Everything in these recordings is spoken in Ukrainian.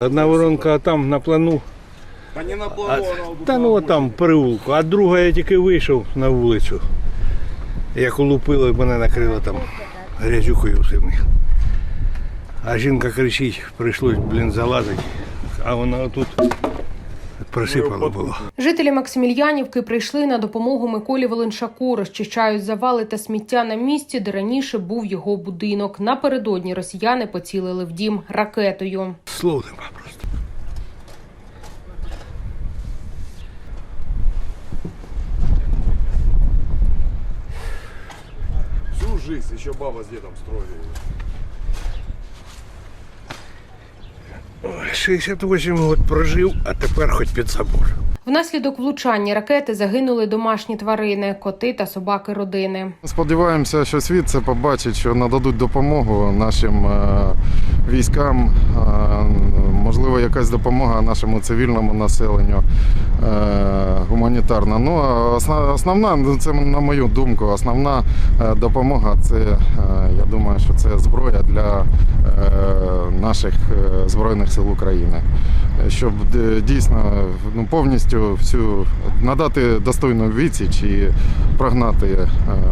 Одна воронка там на плану, Та не на плану, тут та ну там в переулку, а друга я тільки вийшов на вулицю. Як улупило, мене накрило там грязюкою всім. А жінка кричить, прийшлось, блін, залазити, а вона тут присипала було. Жителі Максимільянівки прийшли на допомогу Миколі Волиншаку, розчищають завали та сміття на місці, де раніше був його будинок. Напередодні росіяни поцілили в дім ракетою. Слов нема просто. Всю жизнь еще баба с дедом строили. 68 год прожив, а тепер хоч під забор. Внаслідок влучання ракети загинули домашні тварини, коти та собаки родини. Сподіваємося, що світ це побачить, що нададуть допомогу нашим е, військам. е, можливо, якась допомога нашому цивільному населенню е, гуманітарна. Ну основна, ну, це на мою думку, основна допомога це я думаю, що це зброя для наших е, збройних сил України, Е, щоб е, дійсно ну, повністю всю надати достойну відсіч і прогнати е,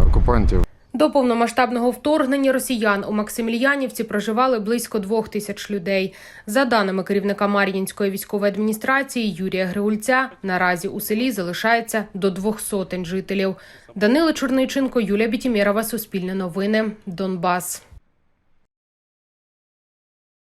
окупантів. До повномасштабного вторгнення росіян у Максимільянівці проживали близько двох тисяч людей. За даними керівника Мар'їнської військової адміністрації Юрія Григульця, наразі у селі залишається до двох сотень жителів. Данила Чорниченко, Юлія Бітімєрова, Суспільне новини, Донбас.